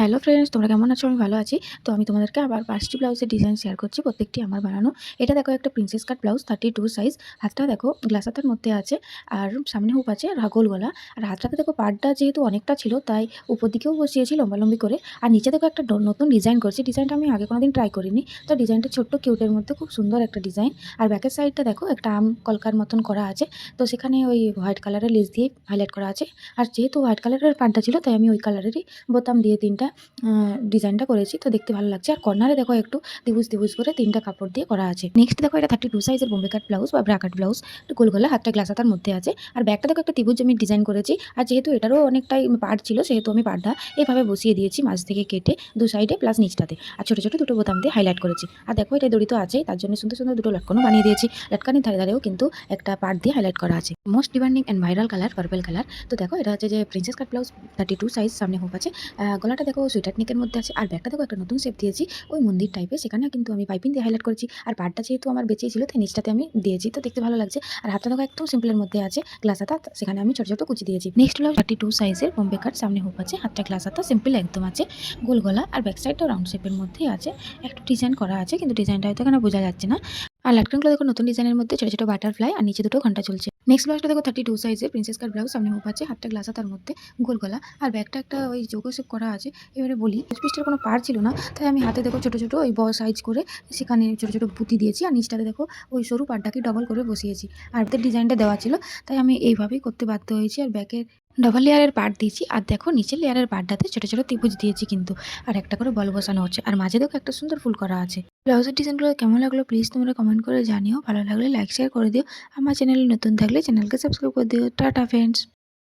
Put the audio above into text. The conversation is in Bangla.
হ্যালো ফ্রেন্ডস তোমরা কেমন আছো? আমি ভালো আছি। তো আমি তোমাদেরকে আবার পাঁচটি ব্লাউজের ডিজাইন শেয়ার করছি, প্রত্যেকটি আমার বানানো। এটা দেখো একটা princess cut blouse thirty two size হাতটা দেখো গ্লাস হাতের মধ্যে আছে, আর সামনে হুপ আছে, আর গোল। আর হাতটাতে দেখো পাড়টা যেহেতু অনেকটা ছিল, তাই উপর দিকেও বসিয়েছি লম্বালম্বি করে। আর নিচে দেখো একটা নতুন ডিজাইন করছি। ডিজাইনটা আমি আগে কোনোদিন ট্রাই করিনি। তো ডিজাইনটা ছোট্ট কিউটের মধ্যে খুব সুন্দর একটা ডিজাইন আর ব্যাকের সাইডটা দেখো একটা আম কলকার মতন করা আছে। তো সেখানে ওই হোয়াইট কালারের লেস দিয়ে হাইলাইট করা আছে। আর যেহেতু হোয়াইট কালারের পাড়টা ছিল, তাই আমি ওই কালারেরই বোতাম দিয়ে তিনটা ডিজাইনটা করেছি, তো দেখতে ভালো লাগছে। আর কর্নারে দেখো একটু ত্রিভুজ ত্রিভুজ করে তিনটা কাপড় দিয়ে করা আছে। নেক্সট দেখো এটা থার্টি টু সাইজের বোম্বে কাট ব্লাউজ বা ব্রাকাট ব্লাউজ একটু গোল গলা হাতটা গ্লাস হাতার মধ্যে আছে। আর ব্যাগটা দেখো একটা ত্রিভুজ আমি ডিজাইন করেছি, আর যেহেতু এটারও অনেকটাই পার্ট ছিল, সেহেতু আমি পাড়টা এইভাবে বসিয়ে দিয়েছি মাঝ থেকে কেটে দু সাইডে প্লাস নিচটাতে। আর ছোটো ছোটো দুটো বোতাম দিয়ে হাইলাইট করেছি। আর দেখো এটা দড়ি তো আছেই, তার জন্য সুন্দর সুন্দর দুটো লটকনও বানিয়ে দিয়েছি। লটকানির ধারে ধারেও কিন্তু একটা পার্ট দিয়ে হাইলাইট করা আছে। Most demanding and viral colour purple colour তো দেখো এটা হচ্ছে যে princess cut blouse thirty two size সামনে হোপ আছে। গলাটা দেখো সুইটার নেকের মধ্যে আছে। আর ব্যাগটা দেখো, একটা নতুন শেপ দিয়েছি। ওই মন্দির টাইপের সেখানে কিন্তু আমি পাইপিং দিয়ে হাইলাইট করেছি। আর পাড়টা যেহেতু আমার বেঁচেই ছিল, তাই নিচটাতে আমি দিয়েছি। তো দেখতে ভালো লাগছে। আর হাতটা দেখো, একদম সিম্পলের মধ্যে আছে গ্লাস হাতা। সেখানে আমি ছোটো ছোটো কুচি দিয়েছি। নেক্সট হলো থার্টি টু সাইজের বোম্বে কাট সামনে হুপ আছে, হাতটা গ্লাস হাতা সিম্পল একদম আছে। গোল গলা। আর ব্যাক সাইডটাও রাউন্ড শেপের মধ্যেই আছে। একটু ডিজাইন করা আছে, কিন্তু ডিজাইনটা হয়তো এখানে বোঝা যাচ্ছে না। আর লাটকানগুলো দেখো, নতুন ডিজাইনের মধ্যে ছোটো ছোটো বাটারফ্লাই আর নিচে দুটো ঘণ্টা চলছে। নেক্সট ব্লাউজটা দেখো থার্টি টু সাইজের প্রিন্সেস কার ব্লাউজ সামনে হোপ আছে, হাতটা গ্লাস হাতার মধ্যে গোল গলা। আর ব্যাগটা একটা ওই যোগো শেপ করা আছে। এবারে বলি পিসটার কোনো পার ছিল না, তাই আমি হাতে দেখো ছোটো ছোটো ওই ব সাইজ করে সেখানে ছোটো ছোটো বুতি দিয়েছি। আর নিচটাতে দেখো ওই সরু পাড়টাকে ডবল করে বসিয়েছি। আর ডিজাইনটা দেওয়া ছিল, তাই আমি এইভাবেই করতে বাধ্য হয়েছি। আর ব্যাকের ডবল লেয়ারের পাট দিয়েছি। আর দেখো, নিচের লেয়ারের পার্টটাতে ছোটো ছোটো ত্রিভুজ দিয়েছি কিন্তু। আর একটা করে বল বসানো হচ্ছে। আর মাঝে দেখো একটা সুন্দর ফুল করা আছে। ব্লাউজের ডিজাইনগুলো কেমন লাগল প্লিজ তোমরা কমেন্ট করে জানিও। ভালো লাগলে লাইক শেয়ার করে দিও। আমার চ্যানেলে নতুন থাকলে চ্যানেলকে সাবস্ক্রাইব করে দিও। Tata friends